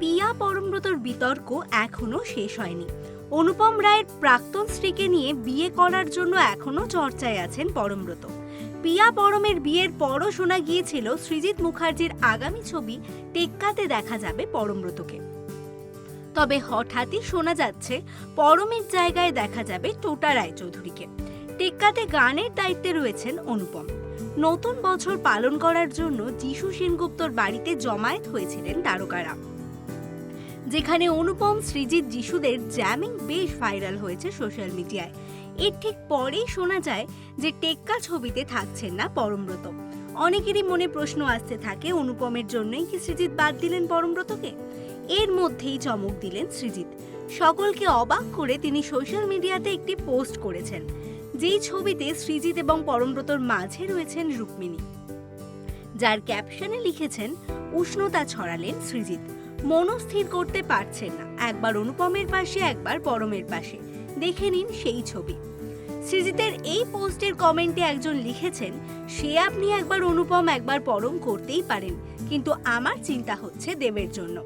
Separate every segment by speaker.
Speaker 1: পিয়া পরমব্রতর বিতর্ক এখনও শেষ হয়নি। অনুপম রায়ের প্রাক্তন স্ত্রীকে নিয়ে বিয়ে করার জন্য এখনও চর্চায় আছেন পরমব্রত। পিয়া পরমের বিয়ের পরও শোনা গিয়েছিল সৃজিত মুখার্জির আগামী ছবি টেক্কাতে দেখা যাবে পরমব্রতকে। তবে হঠাৎই শোনা যাচ্ছে পরমের জায়গায় দেখা যাবে টোটা রায়চৌধুরীকে। টেক্কাতে গানের দায়িত্বে রয়েছেন অনুপম। নতুন বছর পালন করার জন্য যিশু সেনগুপ্তর বাড়িতে জমায়েত হয়েছিলেন তারকারা। যেখানে অনুপম সৃজিত যিশুদের জ্যামিং বেশ ভাইরাল হয়েছে সোশ্যাল মিডিয়ায় এর ঠিক পরেই শোনা যায় যে টেক্কা ছবিতে থাকছেন না পরমব্রত। অনেকেরই মনে প্রশ্ন আসতে থাকে, অনুপমের জন্যই কি সৃজিত বাদ দিলেন পরমব্রতকে? এর মধ্যেই চমক দিলেন সৃজিত সকলকে অবাক করে তিনি সোশ্যাল মিডিয়াতে একটি পোস্ট করেছেন, যেই ছবিতে সৃজিত এবং পরমব্রতর মাঝে রয়েছেন রুক্মিণী। যার ক্যাপশনে লিখেছেন, উষ্ণতা ছড়ালেন সৃজিত মনস্থির করতে পারছেন না। একবার অনুপমের পাশে, একবার পরমের পাশে। দেখে নিন সেই ছবি। সৃজিতের এই পোস্টের কমেন্টে একজন লিখেছেন, সে আপনি একবার অনুপম, একবার পরম করতেই পারেন, কিন্তু আমার চিন্তা হচ্ছে দেবের জন্য।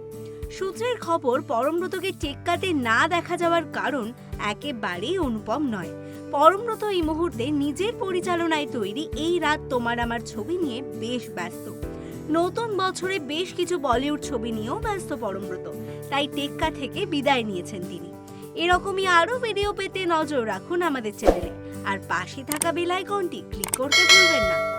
Speaker 1: সূত্রের খবর, পরমব্রতকে টেক্কাতে না দেখা যাওয়ার কারণ একেবারেই অনুপম নয়। পরমব্রত এই মুহূর্তে নিজের পরিচালনায় তৈরি এই রাত তোমার আমার ছবি নিয়ে বেশ ব্যস্ত। নতুন বছরে বেশ কিছু বলিউড ছবি নিয়েও ব্যস্ত পরমব্রত। তাই টেক্কা থেকে বিদায় নিয়েছেন তিনি। এরকমই আরও ভিডিও পেতে নজর রাখুন আমাদের চ্যানেলে। আর পাশে থাকা বেল আইকনটি ক্লিক করতে ভুলবেন না।